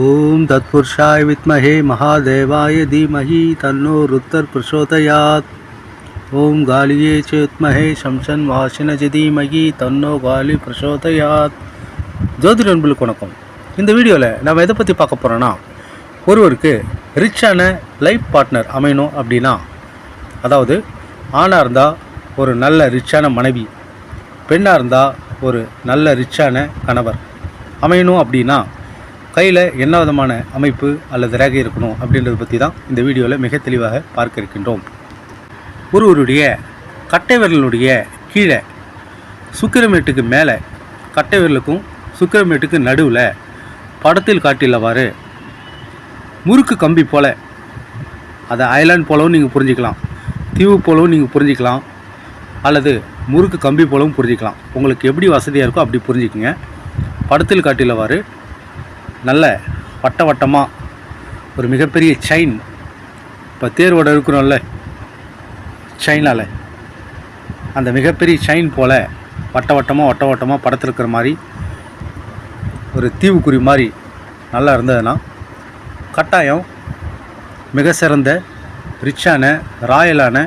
ஓம் தத்புருஷாய் வித்மஹே மகாதேவாய தீமஹி தன்னோ ருத்தர் பிரசோதயாத் ஓம் காலியே சேத்மஹே சம்சன் வாசினஜ தீமஹி தன்னோ காலி பிரசோதயாத் ஜோதிட நண்பர்களுக்கு வணக்கம். இந்த வீடியோவில் நம்ம எதை பற்றி பார்க்க போகிறோன்னா ஒருவருக்கு ரிச்சான லைஃப் பார்ட்னர் அமையணும் அப்படின்னா அதாவது ஆணாக இருந்தால் ஒரு நல்ல ரிச்சான மனைவி பெண்ணாக இருந்தால் ஒரு நல்ல ரிச்சான கணவர் அமையணும் அப்படின்னா கையில் என்ன விதமான அமைப்பு அல்லது ரேகை இருக்கணும் அப்படின்றத பற்றி தான் இந்த வீடியோவில் மிக தெளிவாக பார்க்க இருக்கின்றோம். ஒருவருடைய கட்டை விரலுடைய கீழே சுக்கிரமேட்டுக்கு மேலே கட்டை விரலுக்கும் சுக்கிரமேட்டுக்கு நடுவில் படத்தில் காட்டியுள்ளவாறு முறுக்கு கம்பி போல் அதை ஐலாண்ட் போலவும் நீங்கள் புரிஞ்சிக்கலாம் தீவு போலவும் நீங்கள் புரிஞ்சிக்கலாம் அல்லது முறுக்கு கம்பி போலவும் புரிஞ்சிக்கலாம். உங்களுக்கு எப்படி வசதியாக இருக்கோ அப்படி புரிஞ்சுக்குங்க. படத்தில் காட்டியுள்ளவாறு நல்ல வட்ட வட்டமாக ஒரு மிகப்பெரிய செயின் இப்போ தேர்வோட இருக்கிறோம்ல செயினால் அந்த மிகப்பெரிய செயின் போல் வட்ட வட்டமாக வட்ட வட்டமாக படத்தில் இருக்கிற மாதிரி ஒரு தீவுக்குறி மாதிரி நல்லா இருந்ததுன்னா கட்டாயம் மிக சிறந்த ரிச்சான ராயலான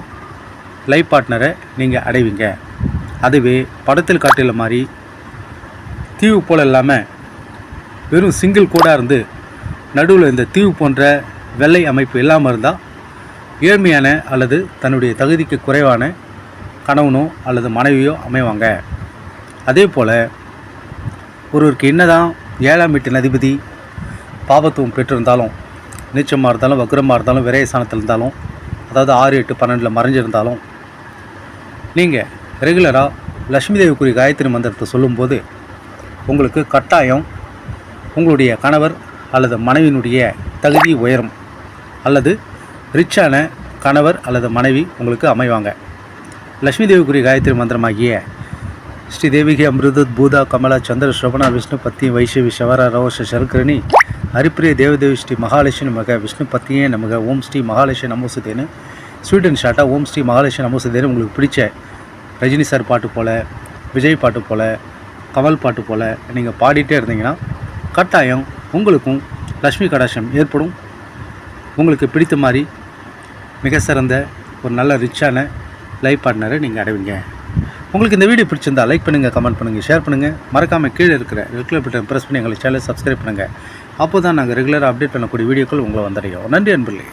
லைஃப் பார்ட்னரை நீங்கள் அடைவீங்க. அதுவே படத்தில் காட்டியுள்ள மாதிரி தீவு போல் இல்லாமல் வெறும் சிங்கிள் கோடாக இருந்து நடுவில் இந்த தீவு போன்ற வெள்ளை அமைப்பு இல்லாமல் இருந்தால் ஏழ்மையான அல்லது தன்னுடைய தகுதிக்கு குறைவான கணவனோ அல்லது மனைவியோ அமைவாங்க. அதே போல் ஒருவருக்கு என்னதான் ஏழாம் வீட்டின் அதிபதி பாபத்துவம் பெற்றிருந்தாலும் நீச்சமாக இருந்தாலும் வக்ரமாக இருந்தாலும் விரயசானத்தில் இருந்தாலும் அதாவது ஆறு எட்டு பன்னெண்டில் மறைஞ்சிருந்தாலும் நீங்கள் ரெகுலராக லக்ஷ்மி தேவிக்குரிய காயத்ரி மந்திரத்தை சொல்லும்போது உங்களுக்கு கட்டாயம் உங்களுடைய கணவர் அல்லது மனைவியினுடைய தகுதி உயரும் அல்லது ரிச்சான கணவர் அல்லது மனைவி உங்களுக்கு அமைவாங்க. லக்ஷ்மி தேவிக்குரிய காயத்ரி மந்திரமாகிய ஸ்ரீ தேவிகி அமிர்தத் பூதா கமலா சந்திர சோபனா விஷ்ணு பத்தி வைஷவி சவர ரோஷ சருக்கரணி ஹரிப்பிரிய தேவதேவி ஸ்ரீ மகாலட்சுமி மக விஷ்ணு பத்தியே நமக ஓம் ஸ்ரீ மகாலட்சுமி நமோசுதேன்னு ஸ்வீட் ஷார்ட்டாக ஓம் ஸ்ரீ மகாலட்சுமி நமோசுதேன்னு உங்களுக்கு பிடிச்ச ரஜினி சார் பாட்டு போல் விஜய் பாட்டு போல் கமல் பாட்டு போல் நீங்கள் பாடிட்டே இருந்தீங்கன்னா கட்டாயம் உங்களுக்கும் லக்ஷ்மி கடாட்சம் ஏற்படும். உங்களுக்கு பிடித்த மாதிரி மிக சிறந்த ஒரு நல்ல ரிச்சான லைஃப் பார்ட்னரை நீங்கள் அடைவீங்க. உங்களுக்கு இந்த வீடியோ பிடிச்சிருந்தா லைக் பண்ணுங்கள் கமெண்ட் பண்ணுங்கள் ஷேர் பண்ணுங்கள் மறக்காமல் கீழே இருக்கிற ரெகுலர் பட்டன் ப்ரெஸ் பண்ணி எங்களை சேனலை சப்ஸ்கிரைப் பண்ணுங்கள் அப்போ தான் நாங்கள் ரெகுலராக அப்டேட் பண்ணக்கூடிய வீடியோக்கள் உங்களை வந்தடையும். நன்றி அன்பர்களே.